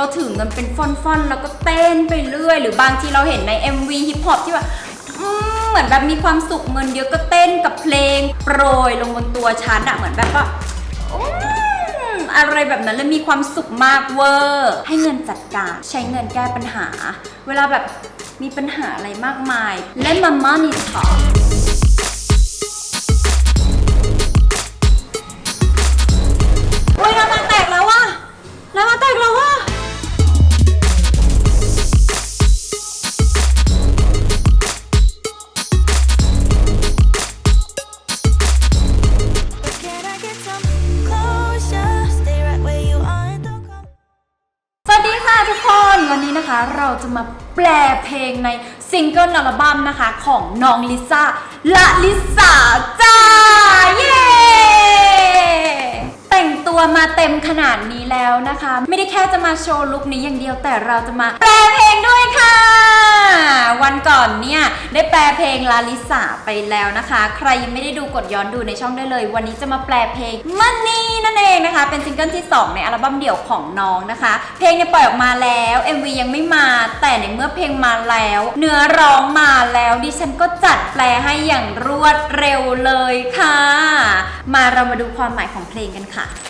เราถือเงินเป็นฟ่อนๆแล้วก็เต้นไปเรื่อย หรือบางทีเราเห็นใน MV ฮิปฮอปที่แบบเหมือนแบบมีความสุขเงินเยอะก็เต้นกับเพลงโปรยลงบนตัวฉันอะเหมือนแบบว่าอะไรแบบนั้นเลยมีความสุขมากเวอร์ให้เงินจัดการใช้เงินแก้ปัญหา เวลาแบบมีปัญหาอะไรมากมายเล่นมา money talk โอ้ เราจะมาแปลเพลงในซิงเกิลอัลบั้มนะคะ ของน้องลิซ่าละลิสาจ้า เย้แต่งตัวมาเต็มขนาดนี้แล้วนะคะ ไม่ได้แค่จะมาโชว์ลุคนี้อย่างเดียวแต่เราจะมาแปลเพลงด้วยค่ะ วันก่อนเนี่ยได้แปลเพลงลาลิสาไปแล้วนะคะ ใครยังไม่ได้ดูกดย้อนดูในช่องได้เลย วันนี้จะมาแปลเพลงมันนี่นั่นเองนะคะ เป็นซิงเกิลที่ 2 ในอัลบั้มเดี่ยวของน้องนะคะ เพลงเนี่ยปล่อยออกมาแล้ว MV ยังไม่มา แต่ในเมื่อเพลงมาแล้ว เนื้อร้องมาแล้วดิฉันก็จัดแปลให้อย่างรวดเร็วเลยค่ะ มาเรามาดูความหมายของเพลงกันค่ะ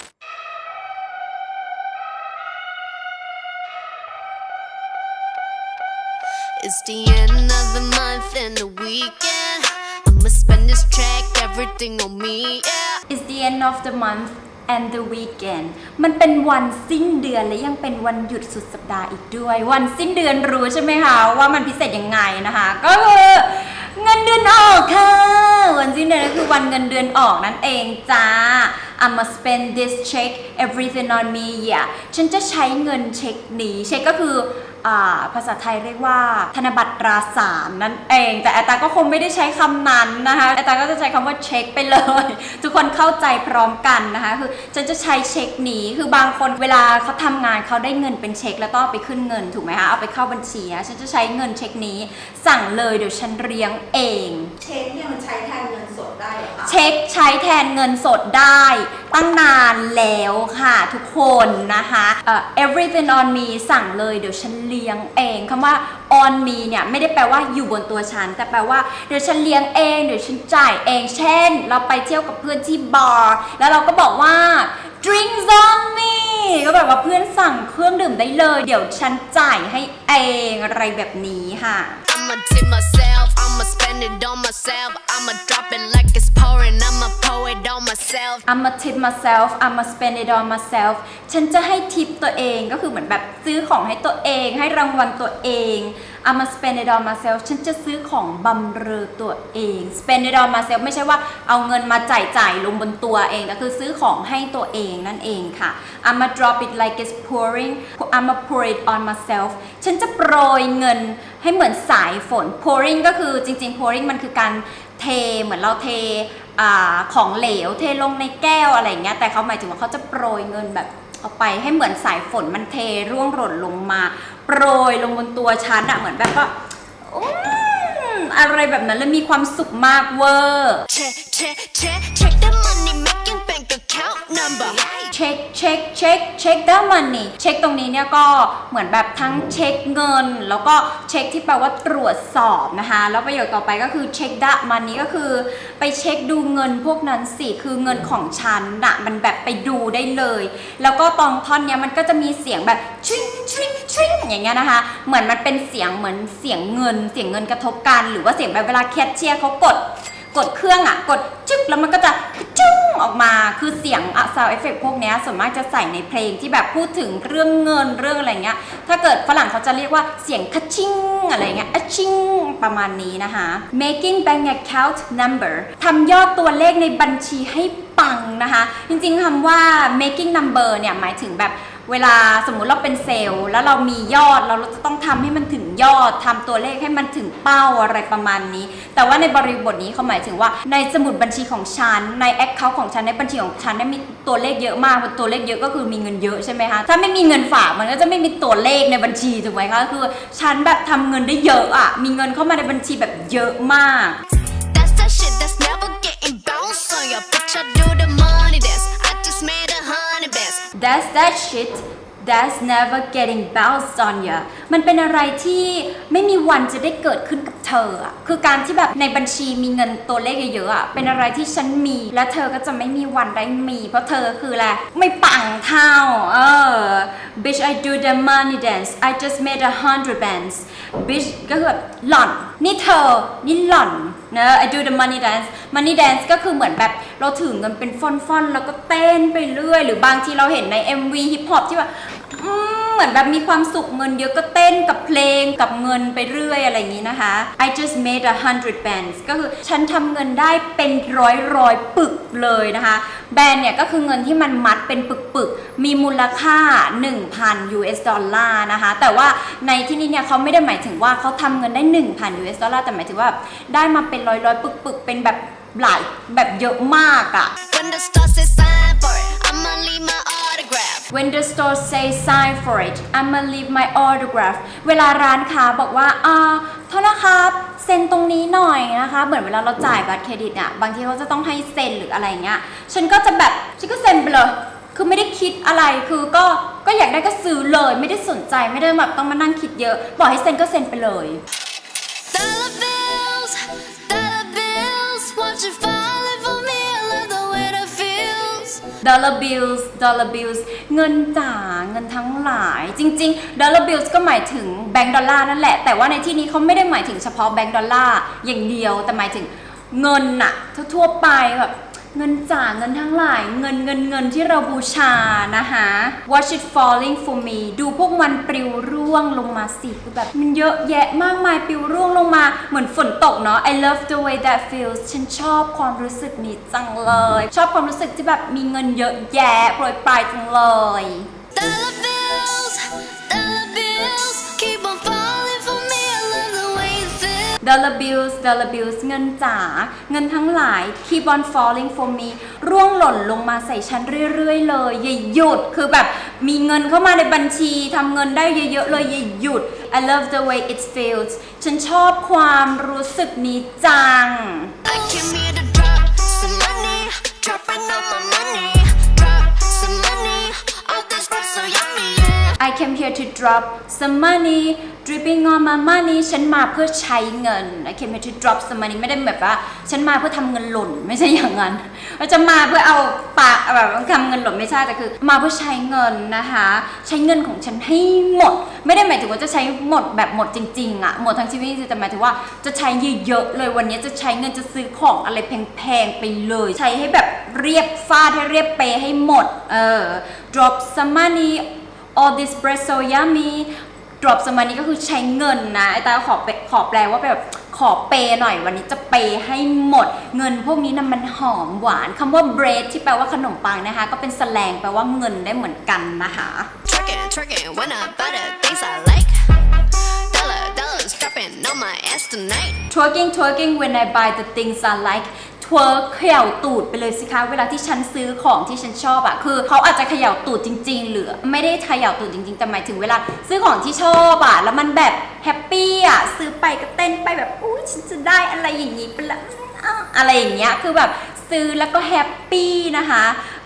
It's the end of the month and the weekend. I'ma spend this track, everything on me, yeah. It's the end of the month and the weekend มันเป็นวันสิ้นเดือนและยังเป็นวันหยุดสุดสัปดาห์อีกด้วย วันสิ้นเดือนรู้ใช่ไหมคะว่ามันพิเศษยังไงนะคะ ก็คือเงินเดือนออกค่ะ วันสิ้นเดือนก็คือวันเงินเดือนออกนั่นเองจ้า I'ma spend this check everything on me yeah ฉันจะใช้เงินเช็คนี้เช็คก็คือ ภาษาไทยเรียกว่า ธนบัตรตราสารนั่นเอง แต่อาตาก็คงไม่ได้ใช้คำนั้นนะคะอาตาก็จะใช้คำว่าเช็คไปเลย ทุกคนเข้าใจพร้อมกันนะคะคือฉันจะใช้เช็คนี้คือบางคนเวลาเขาทำงานเขาได้เงินเป็นเช็คแล้วต้องเอาไปขึ้นเงินถูกไหมคะเอาไปเข้าบัญชีนะฉันจะใช้เงินเช็คนี้ สั่งเลยเดี๋ยวฉันเลี้ยงเองเช็คเนี่ยมันใช้แทนเงินสดได้เหรอคะเช็คใช้แทนเงินสดได้ตั้งนานแล้วค่ะทุกคนนะคะเอ่อ everything on me สั่งเลยเดี๋ยวฉันเลี้ยงเองคำว่า on me เนี่ยไม่ได้แปลว่าอยู่บนตัวฉัน แต่แปลว่าเดี๋ยวฉันเลี้ยงเองเดี๋ยวฉันจ่ายเอง เช่น เราไปเที่ยวกับเพื่อนที่บาร์แล้วเราก็บอกว่า drinks on me ก็แบบว่าเพื่อนสั่งเครื่องดื่มได้เลย เดี๋ยวฉันจ่ายให้เองอะไรแบบนี้ค่ะ I'ma tip myself, I'ma spend it on myself. I'ma drop it like it's pouring, I'ma pour it on myself. I'ma tip myself I'ma spend it on myself ฉันจะให้ทิปตัวเองก็คือเหมือนแบบซื้อของให้ตัวเอง ให้รางวัลตัวเอง I'ma spend it on myself ฉันจะซื้อของบำเรอตัวเอง spend it on myself ไม่ใช่ว่าเอาเงินมาจ่ายจ่ายลงบนตัวเองแต่คือซื้อของให้ตัวเองนั่นเองค่ะ I'ma drop it like it's pouring I'ma pour it on myself ฉันจะโปรยเงินให้เหมือนสายฝน pouring ก็คือจริง ๆ pouring มันคือการเทเหมือนเราเทอของเหลวเทลงในแก้วอะไรเงี้ยแต่เขาหมายถึงว่าเขาจะโปรยเงินแบบเอาไปให้เหมือนสายฝนมันเทร่วงหล่นลงมา ปรยลงบนตัวฉันอะเหมือนแบบว่าอืมอะไรแบบนั้นแล้วมีความสุขมากเวอร์ Check, check, check, check the money making bank account number. เช็คเช็คเช็คเช็คด้ามันนี่เช็คตรงนี้เนี่ยก็เหมือนแบบทั้งเช็คเงิน แล้วก็เช็คที่แปลว่าตรวจสอบนะคะ แล้วประโยคต่อไปก็คือเช็คด้ามันนี่ก็คือ ไปเช็คดูเงินพวกนั้นสิคือเงินของฉันน่ะมันแบบไปดูได้เลย แล้วก็ตองท่อนเนี้ยมันก็จะมีเสียงแบบชิงชิงชิงอย่างเงี้ยนะคะ เหมือนมันเป็นเสียงเหมือนเสียงเงิน เสียงเงินกระทบกัน หรือว่าเสียงแบบเวลาแคชเชียร์เขากด กดเครื่องอะ กดจึ๊กแล้วมันก็จะจึ้งออกมาคือเสียงอะซาวเอฟเฟกพวกเนี้ยส่วนมากจะใส่ในเพลงที่แบบพูดถึงเรื่องเงินเรื่องอะไรเงี้ย ถ้าเกิดฝรั่งเขาจะเรียกว่าเสียงคัชชิงอะไรเงี้ยอะชิงประมาณนี้นะคะ making bank account number ทำยอดตัวเลขในบัญชีให้ปังนะคะ จริงๆคำว่า making number เนี่ยหมายถึงแบบเวลาสมมุติเราเป็นเซลล์ แล้วเรามียอดเราจะต้องทำให้มันถึงยอดทำตัวเลขให้มันถึงเป้าอะไรประมาณนี้ แต่ว่าในบริบทนี้เขาหมายถึงว่าในสมุดบัญชีของฉันในแอคเคาท์ของฉันในบัญชีของฉันเนี่ยมีตัวเลขเยอะมากตัวเลขเยอะก็คือมีเงินเยอะใช่ไหมคะถ้าไม่มีเงินฝากมันก็จะไม่มีตัวเลขในบัญชีถูกไหมคะคือฉันแบบทำเงินได้เยอะอะมีเงินเข้ามาในบัญชีแบบเยอะมาก That's that shit that's never getting bounced on your bitch. I do the That's that shit that's never getting bounced on you มันเป็นอะไรที่ไม่มีวันจะได้เกิดขึ้นกับเธออะคือการที่แบบในบัญชีมีเงินตัวเลขเยอะๆอะเป็นอะไรที่ฉันมีและเธอก็จะไม่มีวันได้มี เพราะเธอคืออะไรไม่ปังเท่าเออ bitch I do the money dance I just made a hundred bands bitch ก็คือแบบหล่อน นี่เธอ นี่หล่อน เนอะ I do the money dance money dance ก็คือเหมือนแบบเราถือเงินเป็นฟ่อนๆ แล้วก็เต้นไปเรื่อย หรือบางทีเราเห็นใน MV ฮิปฮอปที่ว่า อืมเหมือนแบบมีความสุขเงินเยอะก็เต้นกับเพลงกับเงินไปเรื่อยอะไรอย่างนี้นะคะ I just made a hundred bands ก็คือฉันทำเงินได้เป็นร้อยร้อยปึกเลยนะคะ แบนเนี่ยก็คือเงินที่มันมัดเป็นปึกๆมีมูลค่า 1,000 US ดอลลาร์นะคะ แต่ว่าในที่นี้เนี่ยเขาไม่ได้หมายถึงว่าเขาทำเงินได้ 1,000 US ดอลลาร์แต่หมายถึงว่าได้มาเป็นร้อยๆปึกๆเป็นแบบหลายแบบเยอะมากอะ When the stars is sign for it, I'ma leave my autograph. When the store say sign for it I'ma leave my autograph เวลาร้านค้าบอกว่าอ่าโทษนะครับเซ็นตรงนี้หน่อยนะคะ เหมือนเวลาเราจ่ายบัตรเครดิตอะบางทีเขาจะต้องให้เซ็นหรืออะไรเงี้ย ฉันก็จะแบบฉันก็เซ็นไปเลยคือไม่ได้คิดอะไร คือก็ ก็อยากได้ก็ซื้อเลย ไม่ได้สนใจ ไม่ได้แบบต้องมานั่งคิดเยอะ บอกให้เซ็นก็เซ็นไปเลย dollar bills dollar bills เงินจ๋าเงินทั้งหลาย จริง ๆ dollar bills ก็หมายถึงแบงก์ดอลลาร์นั่นแหละ แต่ว่าในที่นี้เขาไม่ได้หมายถึงเฉพาะแบงก์ดอลลาร์อย่างเดียว แต่หมายถึงเงินน่ะทั่วๆไปแบบ เงินจ๋าเงินทั้งหลาย เงินเงินเงินที่เราบูชานะคะ watch it falling for me ดูพวกมันปลิวร่วงลงมาสิคือแบบมันเยอะแยะมากมายปลิวร่วงลงมาเหมือนฝนตกเนาะ I love the way that feels ฉันชอบความรู้สึกนี้จังเลย ชอบความรู้สึกที่แบบมีเงินเยอะแยะโปรยปลายจังเลย dollar bills dollar bills เงินจ๋าเงินทั้งหลาย keep on falling for me ร่วงหล่นลงมาใส่ฉันเรื่อยๆ เลยอย่าหยุดคือแบบมีเงินเข้ามาในบัญชีทำเงินได้เยอะๆเลยอย่าหยุด I love the way it feels ฉันชอบความรู้สึกนี้จัง I came here to drop some money, dripping on my money ฉันมาเพื่อใช้เงิน I came here to drop some money ไม่ได้แบบว่า ฉันมาเพื่อทำเงินหล่นไม่ใช่อย่างนั้นว่าจะมาเพื่อเอาปากแบบทำเงินหล่นไม่ใช่แต่คือ มาเพื่อใช้เงินนะคะ ใช้เงินของฉันให้หมด ไม่ได้หมายถึงว่าจะใช้หมดแบบหมดจริงๆอะหมดทั้งชีวิตจริงแต่หมายถึงว่าจะใช้เยอะๆเลยวันนี้จะใช้เงินจะซื้อของอะไรแพงๆไปเลย ใช้ให้แบบเรียบฟาดให้เรียบเปย์ให้หมดเออ drop some money all this bread so yummy drop some money ก็คือใช้เงินนะไอ้ตาขอเปขอแปลว่าแบบขอเปย์หน่อยวันนี้จะเปย์ให้หมด เงินพวกนี้นะมันหอมหวานคำว่า bread ที่แปลว่าขนมปังนะคะ ก็เป็นสแลงแปลว่าเงินได้เหมือนกันนะคะ Twerking, twerking when I buy the things I like. Dollar, dollars dropping on my ass tonight. twerking twerking when I buy the things I like twerk เขย่าตูดไปเลยสิคะเวลาที่ฉันซื้อของที่ฉันชอบอะคือเขาอาจจะเขย่าตูดจริง ๆ หรือไม่ได้เขย่าตูดจริงๆแต่หมายถึงเวลาซื้อของที่ชอบอะแล้วมันแบบแฮปปี้อะซื้อไปก็เต้นไปแบบอุ้ยฉันจะได้อะไรอย่างนี้ไปละอ้าวอะไรอย่างเงี้ยคือแบบซื้อแล้วก็แฮปปี้นะคะ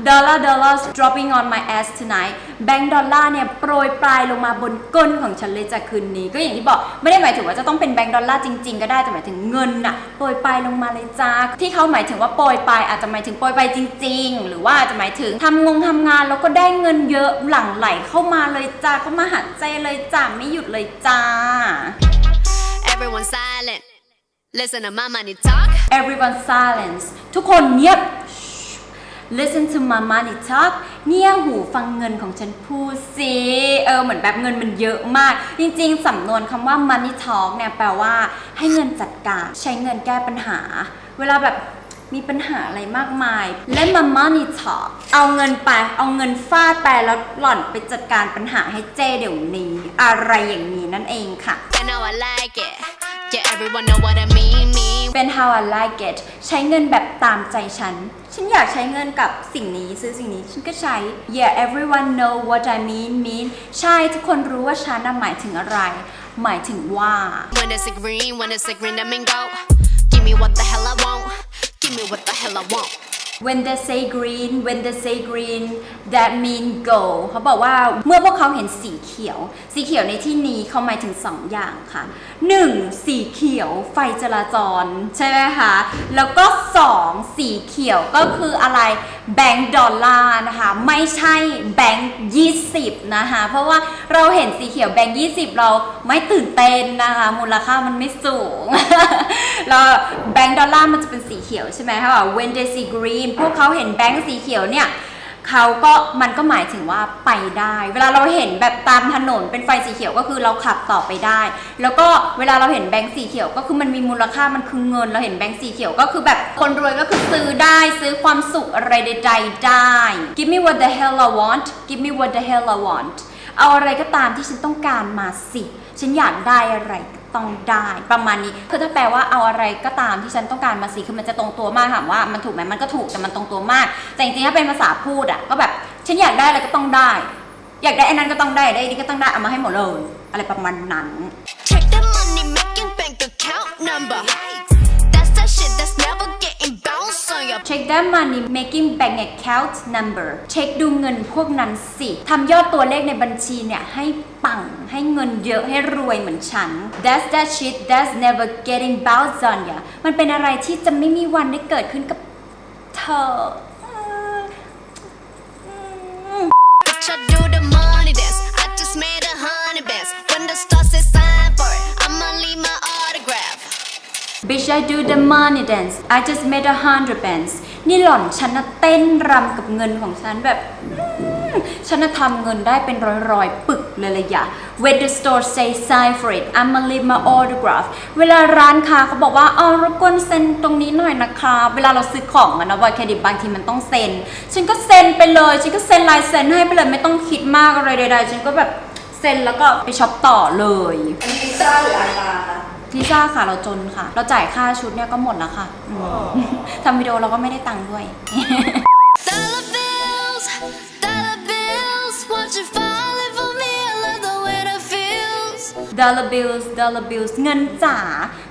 dollar dollars dropping on my ass tonight แบงค์ดอลลาร์เนี่ยโปรยปลายลงมาบนก้นของฉันเลยจากคืนนี้ ก็อย่างที่บอกไม่ได้หมายถึงว่าจะต้องเป็นแบงค์ดอลลาร์จริงๆ ก็ได้แต่หมายถึงเงินน่ะโปรยปลายลงมาเลยจ้าที่เขาหมายถึงว่าโปรยปลายอาจจะหมายถึงโปรยปลายจริง ๆ หรือว่าอาจจะหมายถึงทำงงทำงานแล้วก็ได้เงินเยอะหลั่งไหลเข้ามาเลยจ้าเข้ามาหาใจเลยจ้าไม่หยุดเลยจ้า Everyone silent. Listen to my money talk. everyone silence ทุกคนเงียบ listen to my money talk เงี่ยหูฟังเงินของฉันพูดสิเออเหมือนแบบเงินมันเยอะมาก จริงๆ สำนวนคำว่า money talk เนี่ยแปลว่าให้เงินจัดการใช้เงินแก้ปัญหา เวลาแบบมีปัญหาอะไรมากมาย let my money talk เอาเงินไป เอาเงินฟาดไปแล้วหล่อนไปจัดการปัญหาให้เจ้เดี๋ยวนี้ อะไรอย่างนี้นั่นเองค่ะ And how I like it. Yeah, everyone know what I mean, mean. เป็น how I like it ใช้เงินแบบตามใจฉัน ฉันอยากใช้เงินกับสิ่งนี้ซื้อสิ่งนี้ฉันก็ใช้ yeah everyone know what I mean mean ใช่ทุกคนรู้ว่าฉันน่ะหมายถึงอะไร หมายถึงว่า When it's a green, when it's a green, let me go. Give me what the hell I want. Give me what the hell I want. When they say green when they say green that mean go เขาบอกว่าเมื่อพวกเขาเห็นสีเขียว สีเขียวในที่นี้เขาหมายถึง2อย่างค่ะ 1. สีเขียวไฟจราจร ใช่ไหมคะ แล้วก็ 2. สีเขียวก็คืออะไรแบงก์ดอลลาร์นะคะ ไม่ใช่แบงก์20นะคะ เพราะว่าเราเห็นสีเขียวแบงก์20เราไม่ตื่นเต้นนะคะ มูลค่ามันไม่สูงแล้วแบงก์ดอลลาร์มันจะเป็นสีเขียวใช่ไหมคะ when they see green พวกเขาเห็นแบงก์สีเขียวเนี่ยเขาก็มันก็หมายถึงว่าไปได้ เวลาเราเห็นแบบตามถนนเป็นไฟสีเขียวก็คือเราขับต่อไปได้ แล้วก็เวลาเราเห็นแบงค์สีเขียวก็คือมันมีมูลค่ามันคือเงิน เราเห็นแบงค์สีเขียวก็คือแบบคนรวยก็คือซื้อได้ซื้อความสุขอะไรใดๆได้ Give me what the hell I want Give me what the hell I want เอาอะไรก็ตามที่ฉันต้องการมาสิ ฉันอยากได้อะไร ต้องได้ประมาณนี้คือถ้าแปลว่าเอาอะไรก็ตามที่ฉันต้องการมาสิคือมันจะตรงตัวมากถามว่ามันถูกไหมมันก็ถูกแต่มันตรงตัวมาก แต่จริงๆถ้าเป็นภาษาพูดอะก็แบบฉันอยากได้อะไรก็ต้องได้ อยากได้อันนั้นก็ต้องได้ได้อันนี้ก็ต้องได้เอามาให้หมดเลยอะไรประมาณนั้น Check the money making bank account number. Check that money making bank account number เช็คดูเงินพวกนั้นสิทำยอดตัวเลขในบัญชีเนี่ยให้ปัง ให้เงินเยอะให้รวยเหมือนฉัน that's that shit that's never getting bounced on ya มันเป็นอะไรที่จะไม่มีวันได้เกิดขึ้นกับเธอ bitch I do the money dance I just made a hundred bands นี่หล่อนฉันน่ะเต้นรำกับเงินของฉันแบบ ฉันน่ะทำเงินได้เป็นร้อยๆ ปึกเลยเลยอะ When the store say sign for it I'ma leave my autograph เวลาร้านค้าเขาบอกว่าอ๋อรบกวนเซ็นตรงนี้หน่อยนะคะ เวลาเราซื้อของอะนะบัตรเครดิตบางทีมันต้องเซ็น ฉันก็เซ็นไปเลย ฉันก็เซ็นลายเซ็นให้ไปเลยไม่ต้องคิดมากอะไรใดๆ ฉันก็แบบเซ็นแล้วก็ไปช็อปต่อเลย อันนี้พิซซ่าหรืออาตาคะ พิซซ่าค่ะเราจนค่ะ เราจ่ายค่าชุดเนี่ยก็หมดแล้วค่ะอืมทำวิดีโอเราก็ไม่ได้ตังค์ด้วย Dollar bills, dollar bills. Watch it falling for me. I love the way that feels. dollar bills dollar bills เงินจ๋า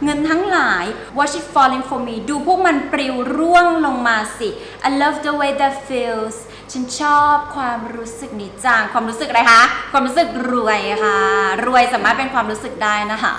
เงินทั้งหลาย watch it falling for me ดูพวกมันปลิวร่วงลงมาสิ I love the way that feels ฉันชอบความรู้สึกนี้จังความรู้สึกอะไรคะ ความรู้สึกรวยค่ะ รวยสามารถเป็นความรู้สึกได้นะคะ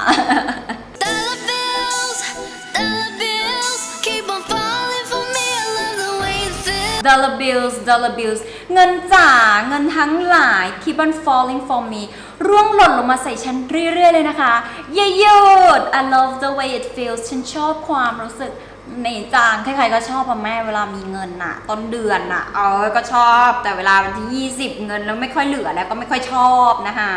dollar bills dollar bills เงินจ๋าเงินทั้งหลาย keep on falling for me ร่วงหล่นลงมาใส่ฉันเรื่อย ๆ เลยนะคะอย่าหยุด I love the way it feels ฉันชอบความรู้สึกในจังใครๆก็ชอบพ่อแม่เวลามีเงินน่ะ ต้นเดือนน่ะ เออก็ชอบ แต่เวลาวันที่ 20 เงินแล้วไม่ค่อยเหลือแล้วก็ไม่ค่อยชอบนะคะ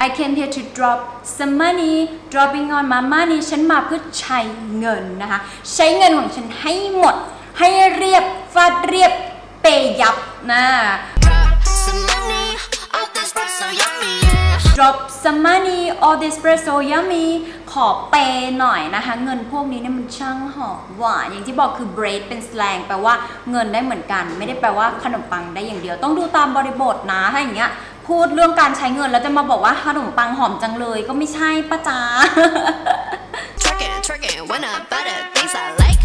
I came here to drop some money dropping on my money ฉันมาเพื่อใช้เงินนะคะ ใช้เงินของฉันให้หมด ให้เรียบฟาดเรียบเปยยับนะ Drop some money, all this bread so yummy, yeah. drop some money all this bread so yummy ขอเปยหน่อยนะคะ เงินพวกนี้เนี่ยมันช่างหอมหวานอย่างที่บอกคือ bread เป็น slang แปลว่าเงินได้เหมือนกัน ไม่ได้แปลว่าขนมปังได้อย่างเดียว ต้องดูตามบริบทนะถ้าอย่างเงี้ย พูดเรื่องการใช้เงินแล้วจะมาบอกว่าขนมปังหอมจังเลยก็ไม่ใช่ป้าจ๊ะ Twerking, twerking when I buy the things I like.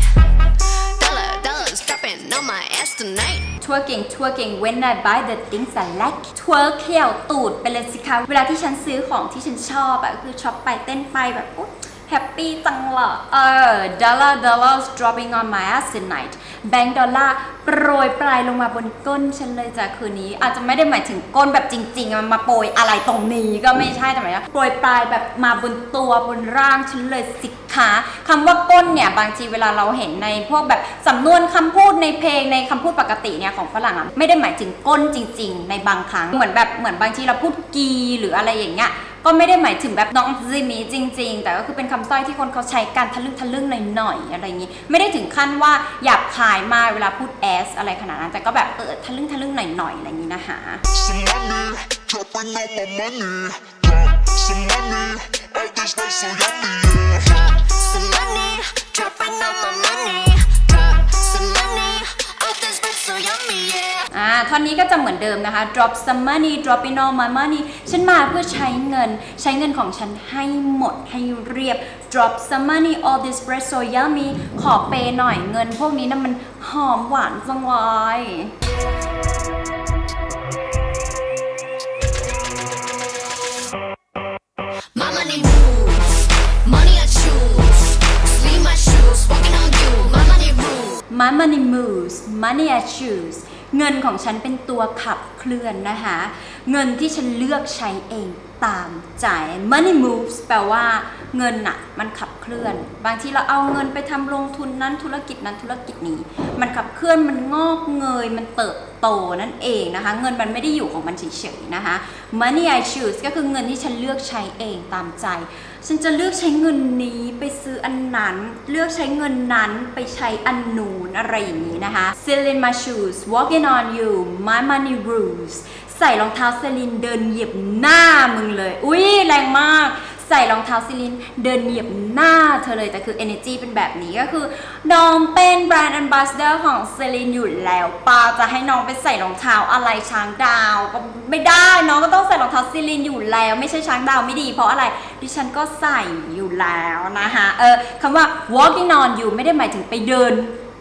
Dollar, dollars dropping on my ass tonight. twerking twerking when I buy the things I like twerk เขี่ยวตูดไปเลยสิคะ เวลาที่ฉันซื้อของที่ฉันชอบอะก็คือช็อปไปเต้นไปแบบอุ๊ย แฮปปี้จังเลยเออ dollar dollars dropping on my ass tonight แบงก์ดอลลาร์โปรยปลายลงมาบนก้นฉันเลยจ้ะคืนนี้ อาจจะไม่ได้หมายถึงก้นแบบจริงๆ มันมาโปรยอะไรตรงนี้ก็ไม่ใช่แต่หมายว่าโปรยปลายแบบมาบนตัวบนร่างฉันเลยสิคะคำว่าก้นเนี่ยบางทีเวลาเราเห็นในพวกแบบสำนวนคำพูดในเพลงในคำพูดปกติเนี่ยของฝรั่งอะไม่ได้หมายถึงก้นจริง ๆ ในบางครั้งเหมือนแบบเหมือนบางทีเราพูดกีหรืออะไรอย่างเงี้ย ก็ไม่ได้หมายถึงแบบน้องซิมีจริง ๆ แต่ก็คือเป็นคำสร้อยที่คนเขาใช้การทะลึ่งทะลึ่งหน่อยๆอะไรอย่างนี้ ไม่ได้ถึงขั้นว่าหยาบคายมากเวลาพูดแอสอะไรขนาดนั้น แต่ก็แบบเออทะลึ่งทะลึ่งหน่อยๆอะไรอย่างนี้นะคะ some money, dropping on my money. Drop some money, all this bread so yummy, yeah. Drop some money, dropping on my money. อ่าท่อนนี้ก็จะเหมือนเดิมนะคะ drop some money drop in all my money ฉันมาเพื่อใช้เงิน ใช้เงินของฉันให้หมดให้เรียบ drop some money all this bread so yummy ขอเปย์หน่อยเงินพวกนี้นะมันหอมหวานจังเลย my money moves money I choose เงินของฉันเป็นตัวขับเคลื่อนนะคะ เงินที่ฉันเลือกใช้เองตามใจ money moves แปลว่าเงินน่ะมันขับเคลื่อน บางทีเราเอาเงินไปทำลงทุนนั้นธุรกิจนั้นธุรกิจนี้ มันขับเคลื่อนมันงอกเงยมันเติบโตนั่นเองนะคะ เงินมันไม่ได้อยู่ของมันเฉยๆนะคะ money I choose ก็คือเงินที่ฉันเลือกใช้เองตามใจ ฉันจะเลือกใช้เงินนี้ไปซื้ออันนั้น เลือกใช้เงินนั้นไปใช้อันนูนอะไรอย่างนี้นะคะ Sell in my shoes walking on you my money rules ใส่รองเท้าเซลินเดินเหยียบหน้ามึงเลย อุ้ยแรงมาก ใส่รองเท้าซิลินเดินเหยียบหน้าเธอเลยแต่คือ energy เป็นแบบนี้ก็คือน้องเป็นแบรนด์ ambassador ของเซลินอยู่แล้วปาจะให้น้องไปใส่รองเท้าอะไรช้างดาวก็ไม่ได้น้องก็ต้องใส่รองเท้าซิลินอยู่แล้วไม่ใช่ช้างดาวไม่ดี เพราะอะไรดิฉันก็ใส่อยู่แล้วนะคะเออคำว่า walking on you ไม่ได้หมายถึงไปเดิน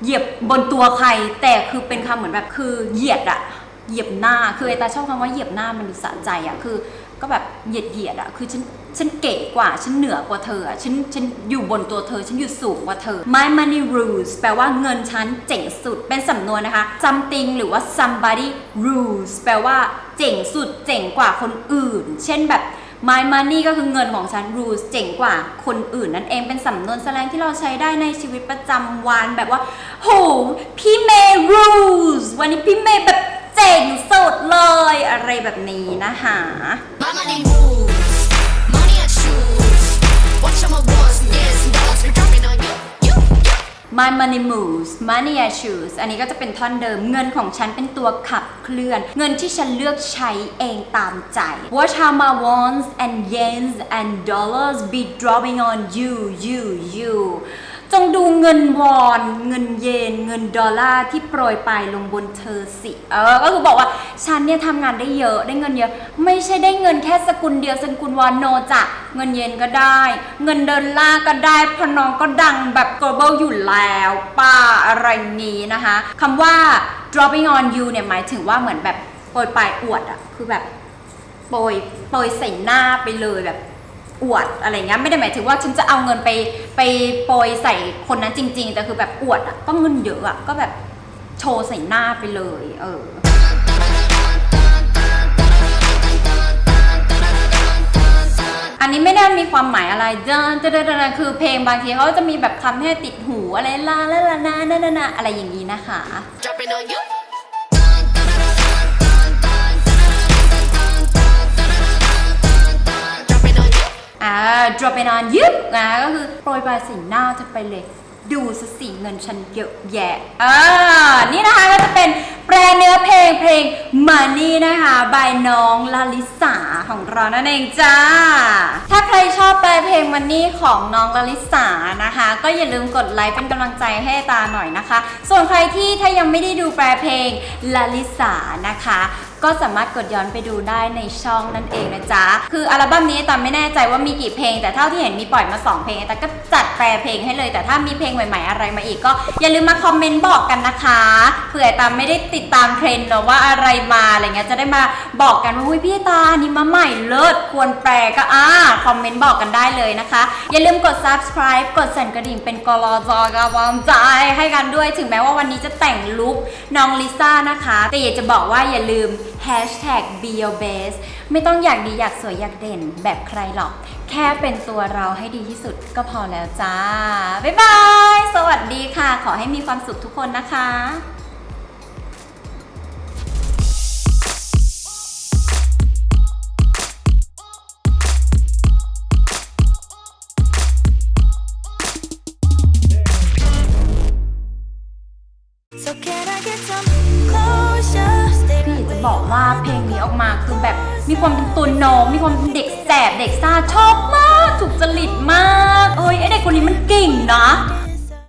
เหยียบบนตัวใครแต่คือเป็นคำเหมือนแบบคือเหยียดอะเหยียบหน้าคือไอตาชอบคำว่าเหยียบหน้ามันดูสะใจอะคือ ก็แบบเหยียดเหยียดอะคือฉัน ฉันเก๋กว่า ฉันเหนือกว่าเธอฉันฉันอยู่บนตัวเธอ ฉันอยู่สูงกว่าเธอ my money rules แปลว่าเงินฉันเจ๋งสุด เป็นสำนวนนะคะ something หรือว่า somebody rules แปลว่าเจ๋งสุด เจ๋งกว่าคนอื่น เช่นแบบ my money ก็คือเงินของฉัน rules เจ๋งกว่าคนอื่นนั่นเอง เป็นสำนวนแสดงที่เราใช้ได้ในชีวิตประจำวันแบบว่า โห พี่เมย์ rules วันนี้พี่เมย์แบบเจ๋งสุดเลย อะไรแบบนี้นะคะ My money moves, My money moves money I choose อันนี้ก็จะเป็นท่อนเดิมเงินของฉันเป็นตัวขับเคลื่อน เงินที่ฉันเลือกใช้เองตามใจ Watch how my wants and yens and dollars be dropping on you you you จงดูเงินวอน เงินเยน เงินดอลลาร์ที่โปรยปลายลงบนเธอสิ เออ ก็คือบอกว่าฉันเนี่ยทำงานได้เยอะ ได้เงินเยอะ ไม่ใช่ได้เงินแค่สกุลเดียวสกุลวอนโนจะ เงินเยนก็ได้ เงินดอลลาร์ก็ได้พน้องก็ดังแบบ global อยู่แล้วป้าอะไรนี้นะคะคำว่า dropping on you เนี่ยหมายถึงว่าเหมือนแบบโปรยปลายอวดอะคือแบบโปรยโปรยใส่หน้าไปเลยแบบ อวดอะไรเงี้ยไม่ได้หมายถึงว่าฉันจะเอาเงินไปไปโปรยใส่คนนั้นจริง ๆ แต่คือแบบอวดอะก็เงินเยอะอะก็แบบโชว์ใส่หน้าไปเลย เออ อันนี้ไม่ได้มีความหมายอะไรเดินเดินเดินคือเพลงบางทีเขาจะมีแบบคำให้ติดหูอะไรลาลาลานานานานาอะไรอย่างนี้นะคะ Dropping on you. อ่า drop it on you นะก็คือโปรยปลายสีหน้าจะไปเลย ดูสสีเงินฉันเยอะแยะอ่านี่นะคะก็จะเป็นแปลเนื้อเพลงเพลง Money นะคะบายน้องลาลิสาของเรานั่นเองจ้า ถ้าใครชอบแปลเพลง Money ของน้องลาลิสานะคะ ก็อย่าลืมกดไลค์เป็นกำลังใจให้ตาหน่อยนะคะ ส่วนใครที่ถ้ายังไม่ได้ดูแปลเพลงลาลิสานะคะ ก็สามารถกดย้อนไปดูได้ในช่องนั่นเองนะจ๊ะ คืออัลบั้มนี้ตามไม่แน่ใจว่ามีกี่เพลง แต่เท่าที่เห็นมีปล่อยมา 2 เพลงแต่ก็จัดแปลเพลงให้เลย แต่ถ้ามีเพลงใหม่ๆอะไรมาอีกก็อย่าลืมมาคอมเมนต์บอกกันนะคะเผื่อตามไม่ได้ติดตามเทรนด์หรอว่าอะไรมาอะไรเงี้ยจะได้มาบอกกันว่าอุ้ยพี่ตาอันนี้มาใหม่เลิศควรแปลก็อ่าคอมเมนต์บอกกันได้เลยนะคะ อย่าลืมกด subscribe กดสั่นกระดิ่งเป็นกลอจอกำลังใจให้กันด้วย ถึงแม้ว่าวันนี้จะแต่งลุคน้องลิซ่านะคะ แต่อยากจะบอกว่าอย่าลืม hashtag be your best ไม่ต้องอยากดีอยากสวยอยากเด่นแบบใครหรอก แค่เป็นตัวเราให้ดีที่สุดก็พอแล้วจ้า บ๊ายบาย สวัสดีค่ะ ขอให้มีความสุขทุกคนนะคะ